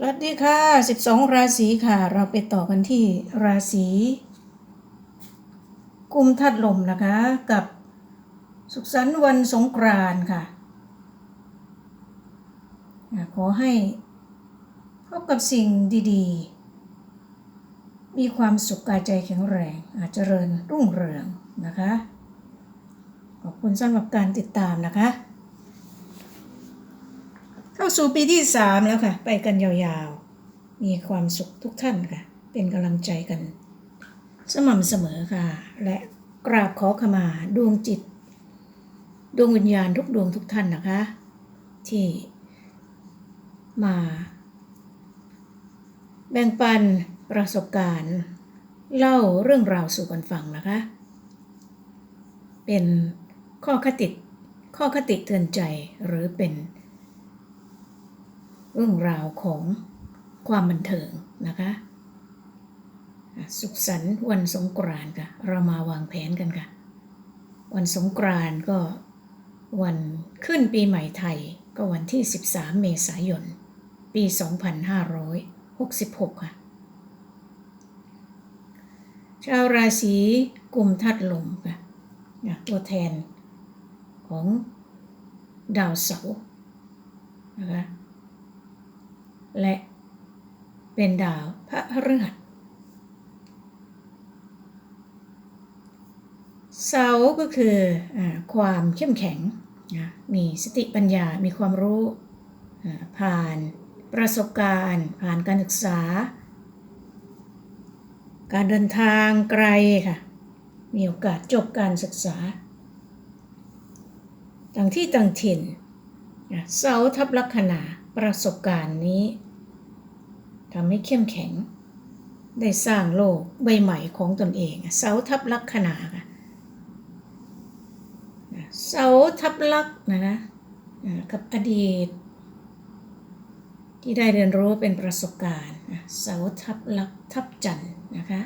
สวัสดีค่ะ 12 ราศีค่ะ เราไปต่อกันที่ราศีกุมทัดลมนะคะ กับสุขสันต์วันสงกรานต์ค่ะ ขอให้พบกับสิ่งดีๆ มีความสุขกายใจแข็งแรงอาจเจริญรุ่งเรืองนะคะ ขอบคุณสำหรับการติดตามนะคะ สู่ปีที่สามแล้วค่ะ ไปกันยาวๆ มีความสุขทุกท่านค่ะ เป็นกำลังใจกัน สม่ำเสมอค่ะ และกราบขอขมาดวงจิต ดวงวิญญาณทุกดวงทุกท่านนะคะ ที่มา แบ่งปันประสบการณ์ เล่าเรื่องราวสู่กันฟังนะคะ เป็นข้อคติข้อคติเตือนใจหรือเป็น เรื่องราวของความบันเทิงนะคะสุขสันต์วันสงกรานต์ค่ะ เรามาวางแผนกันค่ะ วันสงกรานต์ก็วันขึ้นปีใหม่ไทยก็วันที่ 13 เมษายน ปี 2566 ค่ะ ชาวราศีกุมทัดลมค่ะตัวแทนของดาวเสาร์นะคะ และเป็นดาวพระพฤหัสเสาก็คืออความเข้มแข็งนะมีสติปัญญา มีความรู้ผ่านประสบการณ์ ผ่านการศึกษา การเดินทางไกลค่ะ มีโอกาสจบการศึกษา ต่างที่ต่างถิ่นเสาทับลัคนาประสบการณ์นี้ ทำให้เข้มแข็ง ได้สร้างโลกใบใหม่ของตนเอง เสาทับลัคนาค่ะเสาทับลักนะนะกับอดีต ที่ได้เรียนรู้เป็นประสบการณ์เสาทับลักทับจันนะคะ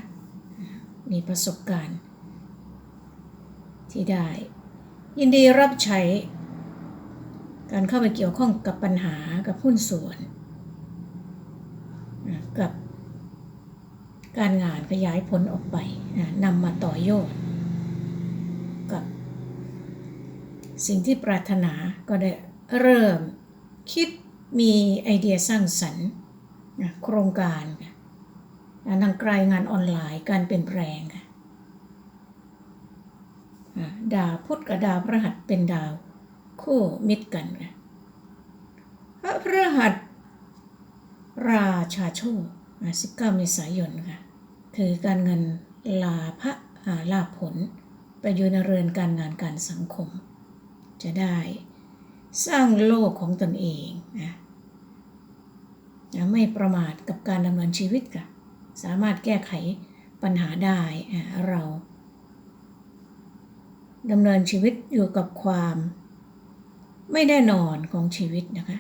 มีประสบการณ์ ที่ได้ ยินดีรับใช้ การเข้าไปเกี่ยวข้องกับปัญหากับหุ้นส่วน กับการงานขยายผลออกไปนะนำมาต่อยอดกับ สิ่งที่ปรารถนาก็ได้เริ่มคิดมีไอเดียสร้างสรรค์นะโครงการค่ะนะนางไกลงานออนไลน์การเปลี่ยนแปลงค่ะดาวพุธกับดาวพฤหัสเป็นดาว คู่มิตรกันค่ะพระพฤหัส ราชาโชคอ่า19เมษายนค่ะคือการเงินลาภะาลาผล ไปอยู่ในเรือนการงานการสังคม จะได้สร้างโลกของตนเองนะนะไม่ประมาทกับการดำเนินชีวิตค่ะ สามารถแก้ไขปัญหาได้เราดำเนินชีวิตอยู่กับความไม่แน่นอนของชีวิตนะคะ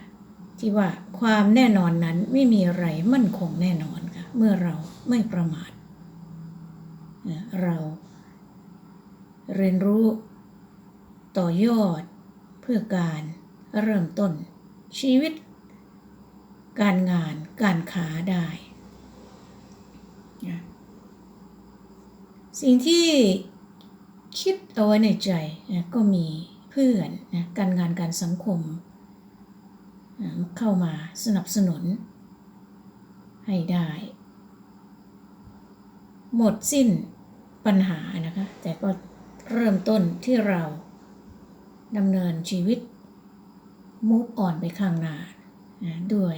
ที่ว่าความแน่นอนนั้นไม่มีอะไรมั่นคงแน่นอนค่ะ เมื่อเราไม่ประมาทเราเรียนรู้ต่อยอดเพื่อการเริ่มต้นชีวิต การงานการค้าได้ สิ่งที่คิดเอาไว้ในใจก็มีเพื่อนนะการงานการสังคม เข้ามาสนับสนุน ให้ได้ หมดสิ้นปัญหานะคะ แต่ก็เริ่มต้นที่เราดำเนินชีวิตมุกอ่อนไปข้างหน้านะด้วย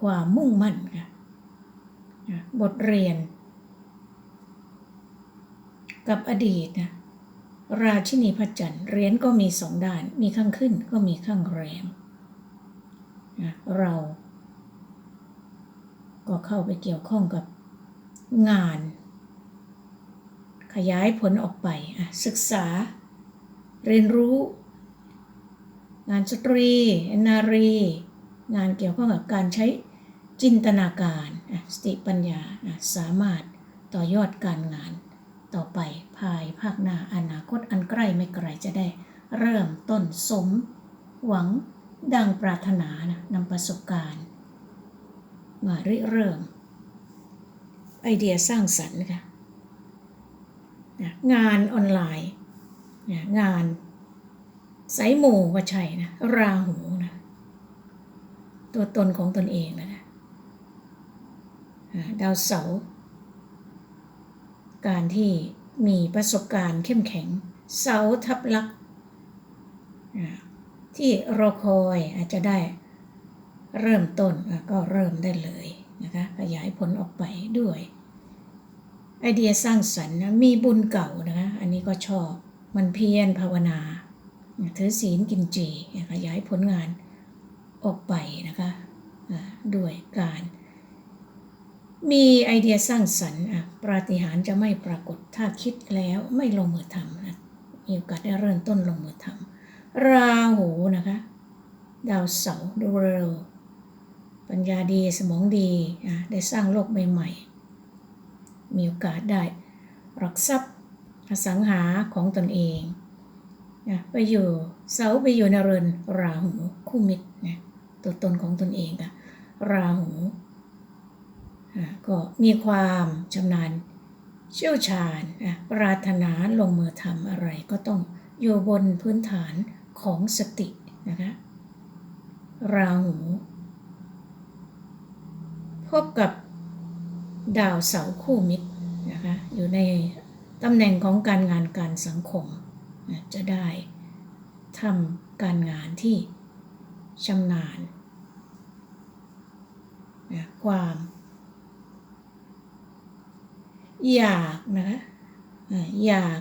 ความมุ่งมั่นค่ะนะบทเรียน กับอดีตนะราชินีพระจันทร์เหรียญก็มีสองด้าน มีข้างขึ้นก็มีข้างแรม นะเรา ก็เข้าไปเกี่ยวข้องกับงาน ขยายผลออกไป ศึกษา เรียนรู้ งานสตรี นารี งานเกี่ยวข้องกับการใช้จินตนาการสติปัญญาสามารถต่อยอดการงานต่อไปภายภาคหน้าอนาคตอันใกล้ไม่ไกลจะได้เริ่มต้นสม หวัง ดังปรารถนานะนำประสบการณ์ มาริเริ่ม ไอเดียสร้างสรรค์ค่ะงานออนไลน์ งานสายหมู่ก็ใช่นะ ราหูนะ ตัวตนของตนเองนะดาวเสาร์การที่มีประสบการณ์เข้มแข็ง เสาทับลักษ ที่รอคอยอาจจะได้เริ่มต้นก็เริ่มได้เลยนะคะขยายผลออกไปด้วย ไอเดียสร้างสรรค์นะมีบุญเก่านะคะอันนี้ก็ชอบมันเพียรภาวนาถือศีลกินเจขยายผลงานออกไปนะคะด้วยการมีไอเดียสร้างสรรค์ปราฏิหาริย์จะไม่ปรากฏถ้าคิดแล้วไม่ลงมือทำนะมีโอกาสได้เริ่มต้นลงมือทำ ราหูนะคะ ดาวเสาร์ดูเร็วปัญญาดีสมองดีอะได้สร้างโลกใหม่ๆ มีโอกาสได้รักทรัพย์อสังหาของตนเองนะไปอยู่เสาไปอยู่นเรือนราหูคู่มิตรนะตัวตนของตนเองอะราหูอะก็มีความชำนาญเชี่ยวชาญอะปรารถนาลงมือทำอะไรก็ต้องอยู่บนพื้นฐาน ของสตินะคะราหูพบกับดาวเสาร์คู่มิตรนะคะอยู่ในตำแหน่งของการงานการสังคม จะได้ทำการงานที่ชำนาญนะความอยากนะคะอยาก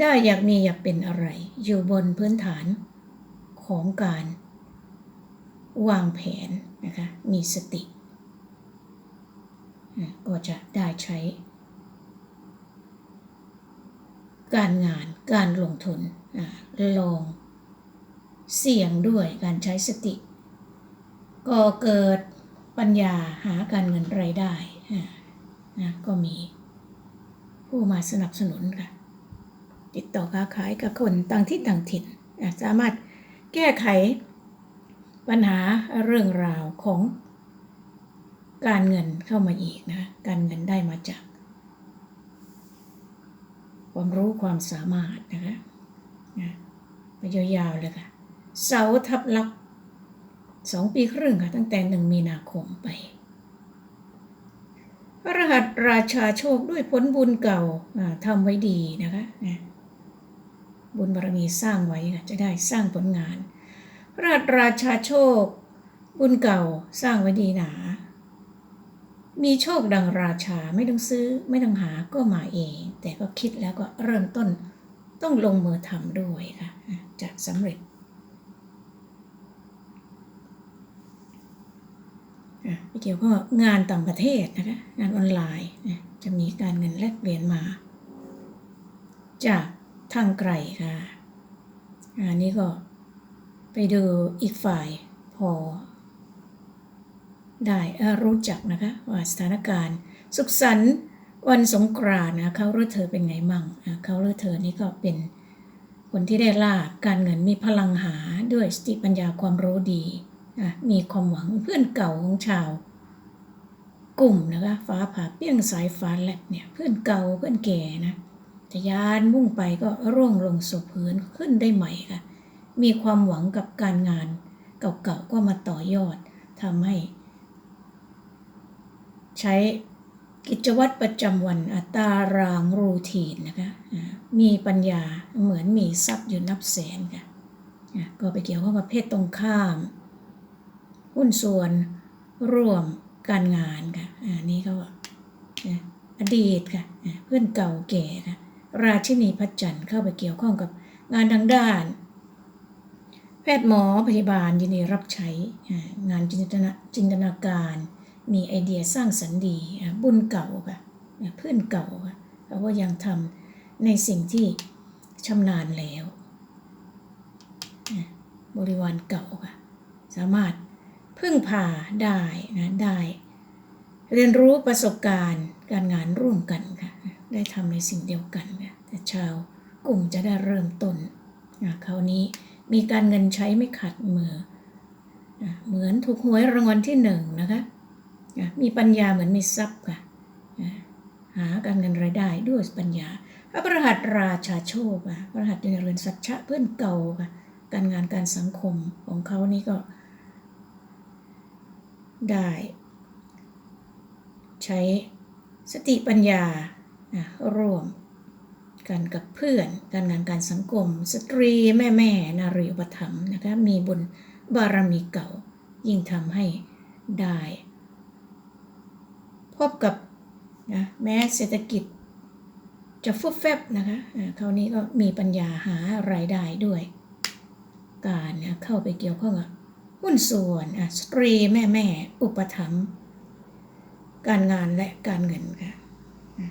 ได้อยากมีอยากเป็นอะไร อยู่บนพื้นฐานของการวางแผนนะคะ มีสติ ก็จะได้ใช้ การงานการลงทุนลองเสี่ยงด้วยการใช้สติ ก็เกิดปัญญาหาการเงินรายได้นะก็มีผู้มาสนับสนุนค่ะ ติดต่อค้าขายกับคนต่างที่ต่างถิ่นสามารถแก้ไขปัญหาเรื่องราวของการเงินเข้ามาอีกนะการเงินได้มาจาก ความรู้ความสามารถนะคะนะไปยาวๆเลยค่ะ เสาทับลักสองปีครึ่งค่ะ ตั้งแต่หนึ่งมีนาคมไปรหัสราชาโชคด้วยผลบุญเก่าอ่าทำไว้ดีนะคะนะ บุญบารมีสร้างไว้จะได้สร้างผลงาน ราชราชาโชค บุญเก่าสร้างไว้ดีหนา มีโชคดังราชาไม่ต้องซื้อไม่ต้องหาก็มาเอง แต่ก็คิดแล้วก็เริ่มต้นต้องลงมือทำด้วยค่ะจะสำเร็จอะไปเกี่ยวข้องกับงานต่างประเทศนะคะงานออนไลน์จะมีการเงินแลกเปลี่ยนมาจาก ทางไกลค่ะ อันนี้ก็ไปดูอีกฝ่ายพอ ได้เอ่อรู้จักนะคะ ว่าสถานการณ์ สุขสันต์วันสงกรานต์นะเขาหรือเธอเป็นไงมั่งเขาหรือเธอนี่ก็เป็นคนที่ได้ลาบการเงินมีพลังหาด้วยสติปัญญาความรู้ดีมีความหวังเพื่อนเก่าของชาว กลุ่มนะคะฟ้าผ่าเปี้ยงสายฟ้าแลบเนี่ยเพื่อนเก่าเพื่อนแก่นะ จะยานมุ่งไปก็ร่วงลงสู่พื้นขึ้นได้ใหม่ค่ะ มีความหวังกับการงาน เก่าๆก็มาต่อยอดทำให้ ใช้กิจวัตรประจำวันอัตรารางรูทีนนะคะมีปัญญาเหมือนมีทรัพย์อยู่นับแสนค่ะก็ไปเกี่ยวข้องกับเพศตรงข้าม หุ้นส่วนร่วมการงานค่ะอ่านี่ก็อ่าอดีตค่ะเพื่อนเก่าแก่ค่ะ ราชินีพระจันทร์เข้าไปเกี่ยวข้องกับงานทางด้าน แพทย์หมอพยาบาลยินดีรับใช้งานจินตนาจินตนาการ มีไอเดียสร้างสรรค์ดีบุญเก่าค่ะเพื่อนเก่าค่ะเพราะว่ายังทำในสิ่งที่ชำนาญแล้วบริวารเก่าค่ะสามารถพึ่งพาได้นะได้ เรียนรู้ประสบการณ์การงานร่วมกันค่ะ ได้ทำในสิ่งเดียวกันค่ะแต่ชาวกลุ่มจะได้เริ่มต้นอะคราวนี้มีการเงินใช้ไม่ขัดมืออะเหมือนถูกหวยรางวัลที่หนึ่งนะคะนะมีปัญญาเหมือนมีทรัพย์ค่ะนะหาการเงินรายได้ด้วยปัญญาพระประหัตราชาโชคค่ะพระหัตในเรือนสัจฉะเพื่อนเก่าค่ะการงานการสังคมของเขานี่ก็ ได้ ใช้สติปัญญา นะร่วมกันกับเพื่อน การงานการสังคม สตรีแม่แม่นารีอุปถัมภ์นะคะมีบุญบารมีเก่า ยิ่งทำให้ได้ พบกับนะแม้เศรษฐกิจจะฟุบแฟบนะคะอ่าคราวนี้ก็มีปัญญาหารายได้ด้วย การเข้าไปเกี่ยวข้องกับหุ้นส่วนสตรีแม่แม่ อุปถัมภ์การงานและการเงินค่ะอะ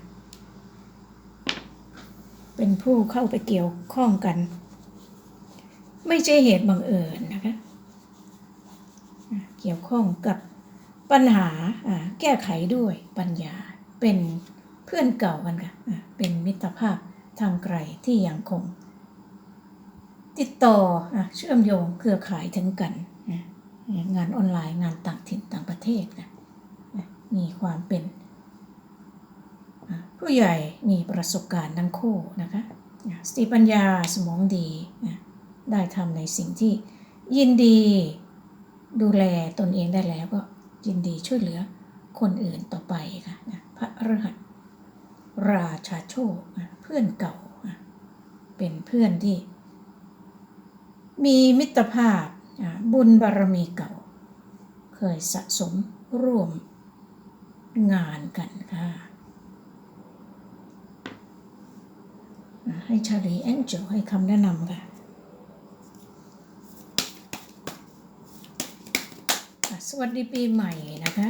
เป็นผู้เข้าไปเกี่ยวข้องกัน ไม่ใช่เหตุบังเอิญนะคะเกี่ยวข้องกับปัญหาแก้ไขด้วยปัญญาเป็นเพื่อนเก่ากันค่ะเป็นมิตรภาพทางไกลที่ยังคง ติดต่อเชื่อมโยงเครือข่ายถึงกัน งานออนไลน์งานต่างถิ่นต่างประเทศนะมีความเป็น ผู้ใหญ่มีประสบการณ์ทั้งคู่นะคะสติปัญญาสมองดีได้ทำในสิ่งที่ยินดีดูแลตนเองได้แล้วก็ยินดีช่วยเหลือคนอื่นต่อไปค่ะพระรหัสราชาโชคเพื่อนเก่าเป็นเพื่อนที่ มีมิตรภาพบุญบารมีเก่า เคยสะสมร่วมงานกันค่ะอ่า ให้ชาลีแองเจลให้คำแนะนำค่ะสวัสดีปีใหม่นะคะ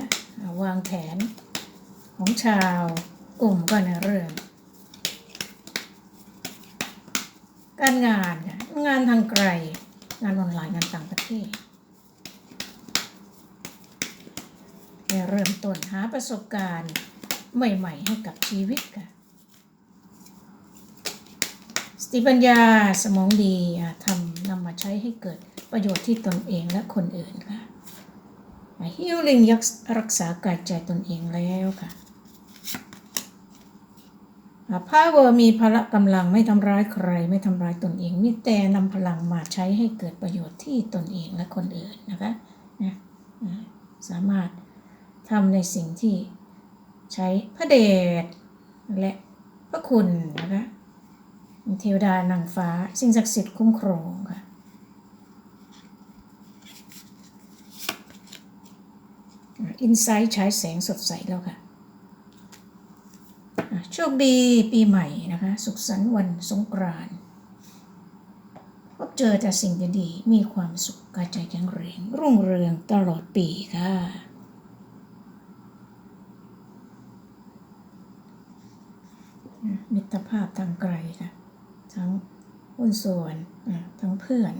วางแผนของชาวกลุ่มก็นเริ่มการงานค่ะงานทางไกล งานออนไลน์งานต่างประเทศเริ่มต้นหาประสบการณ์ใหม่ ๆ ให้กับชีวิตค่ะ สติปัญญาสมองดีทำนำมาใช้ให้เกิดประโยชน์ที่ตนเองและคนอื่นค่ะฮิลลิ่งยักรักษากายใจตนเองแล้วค่ะพาเวอร์มีพละกำลังไม่ทำร้ายใคร ไม่ทำร้ายตนเอง มีแต่นำพลังมาใช้ให้เกิดประโยชน์ที่ตนเองและคนอื่นนะคะนะสามารถทำในสิ่งที่ใช้พระเดชและพระคุณนะคะ เทวดานางฟ้า สิ่งศักดิ์สิทธิ์คุ้มครองค่ะอินไซต์ใช้แสงสดใสแล้วค่ะอะโชคดีปีใหม่นะคะ สุขสันต์วันสงกรานต์พบเจอแต่สิ่งดีๆมีความสุขกายใจแข็งแรงรุ่งเรืองตลอดปีค่ะอะมิตรภาพทางไกลค่ะ ทั้งหุ้นส่วนทั้งเพื่อน